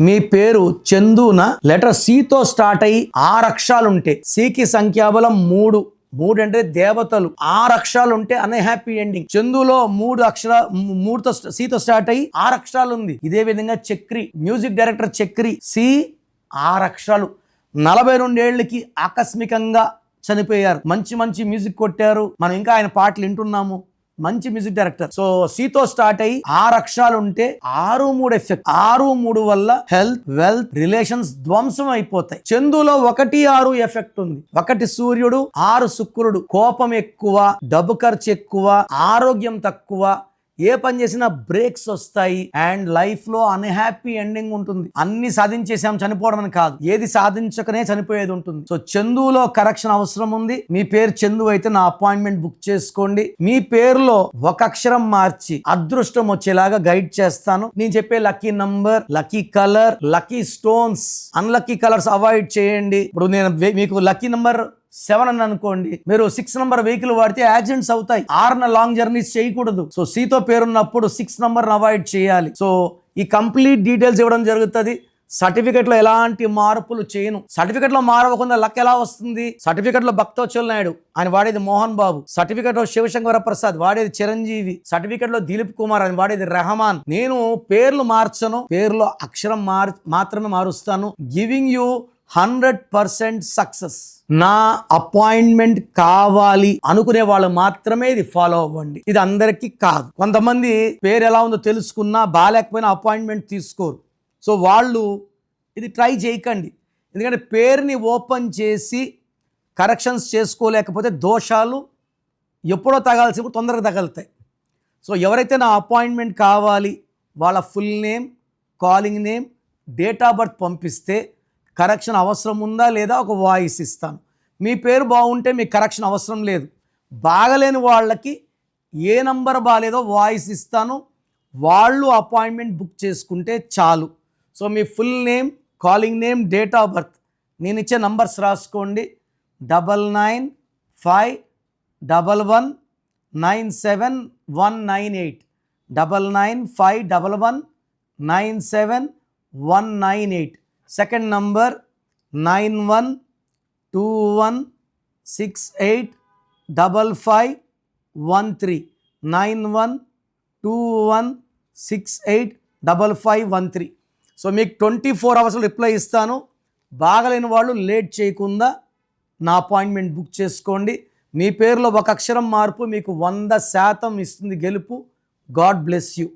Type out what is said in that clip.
మీ పేరు చందున letter సితో start అయ్యి ఆరు అక్షాలుంటే సికి సంఖ్యాబలం మూడు మూడు. అంటే దేవతలు. ఆరు అక్షరాలు ఉంటే అన్హ్యాపీ ఎండింగ్ చందులో మూడు అక్షర మూడుతో సీతో స్టార్ట్ అయ్యి ఆరు అక్షరాలు ఉంది ఇదే విధంగా Chakri music director Chakri C ఆరు అక్షరాలు. నలభై రెండేళ్ళకి ఆకస్మికంగా చనిపోయారు. మంచి మంచి మ్యూజిక్ కొట్టారు. మనం ఇంకా ఆయన పాటలు వింటున్నాము. మంచి మ్యూజిక్ డైరెక్టర్. సో సీతో స్టార్ట్ అయ్యి ఆరు అక్షరాలు ఉంటే ఆరు మూడు ఎఫెక్ట్ ఆరు మూడు వల్ల హెల్త్ వెల్త్ రిలేషన్స్ ధ్వంసం అయిపోతాయి. చందులో ఒకటి ఆరు ఎఫెక్ట్ ఉంది. ఒకటి సూర్యుడు ఆరు శుక్రుడు. కోపం ఎక్కువ డబ్బు ఖర్చు ఎక్కువ ఆరోగ్యం తక్కువ ఏ పని చేసినా బ్రేక్స్ వస్తాయి అండ్ లైఫ్లో అన్హ్యాపీ ఎండింగ్ ఉంటుంది. అన్ని సాధించేసాం చనిపోవడం అని కాదు. ఏది సాధించకనే చనిపోయేది ఉంటుంది. సో చందులో కరెక్షన్ అవసరం ఉంది. మీ పేరు చందు అయితే నా అపాయింట్మెంట్ బుక్ చేసుకోండి. మీ పేరులో ఒక అక్షరం మార్చి అదృష్టం వచ్చేలాగా గైడ్ చేస్తాను. నేను చెప్పే lucky number lucky colour lucky stones unlucky colours avoid చేయండి. ఇప్పుడు నేను వే- మీకు లక్కీ నంబర్ సెవెన్ అని అనుకోండి. మీరు సిక్స్ నంబర్ వెహికల్ వాడితే యాక్సిడెంట్స్ అవుతాయి. ఆరున లాంగ్ జర్నీస్ చేయకూడదు. సో సీతో పేరున్నప్పుడు సిక్స్ నంబర్ అవాయిడ్ చేయాలి. సో ఈ కంప్లీట్ డీటెయిల్స్ ఇవ్వడం జరుగుతుంది. సర్టిఫికెట్లో ఎలాంటి మార్పులు చేయను. సర్టిఫికెట్లో మారవకుండా లక్ ఎలా వస్తుంది? సర్టిఫికెట్లో భక్తోచల్ నాయుడు. ఆయన వాడేది మోహన్ బాబు. సర్టిఫికెట్లో శివశంకర ప్రసాద్ వాడేది చిరంజీవి. సర్టిఫికెట్లో దిలీప్ కుమార్ ఆయన వాడేది రెహమాన్. నేను పేర్లు మార్చను. పేర్లో అక్షరం మార్ మాత్రమే మారుస్తాను. Giving you hundred percent success. నా అపాయింట్మెంట్ కావాలి అనుకునే వాళ్ళు మాత్రమే ఇది ఫాలో అవ్వండి. ఇది అందరికీ కాదు. కొంతమంది పేరు ఎలా ఉందో తెలుసుకున్నా బాగాలేకపోయినా అపాయింట్మెంట్ తీసుకోరు. సో వాళ్ళు ఇది ట్రై చేయకండి. ఎందుకంటే పేరుని ఓపెన్ చేసి కరెక్షన్స్ చేసుకోలేకపోతే దోషాలు ఎప్పుడో తగాల్సినప్పుడు తొందరగా తగలుతాయి. సో ఎవరైతే నా అపాయింట్మెంట్ కావాలి వాళ్ళ full name calling name date of birth పంపిస్తే కరెక్షన్ అవసరం ఉందా లేదా ఒక వాయిస్ ఇస్తాను. మీ పేరు బాగుంటే మీకు కరెక్షన్ అవసరం లేదు. బాగలేని వాళ్ళకి ఏ నంబర్ బాగాలేదో వాయిస్ ఇస్తాను. వాళ్ళు అపాయింట్మెంట్ బుక్ చేసుకుంటే చాలు. So me full name calling name date of birth. నేను ఇచ్చే నంబర్స్ రాసుకోండి. Double nine five double one nine seven one nine eight. Double nine five double one nine seven one nine eight. Second number nine one two one six eight double five one three. Nine one two one six eight double five one three. So మీకు twenty four అవర్స్లో reply ఇస్తాను. బాగలేని వాళ్ళు late చేయకుండా నా appointment book చేసుకోండి. మీ పేరులో ఒక అక్షరం మార్పు మీకు వంద శాతం ఇస్తుంది గెలుపు. God bless you.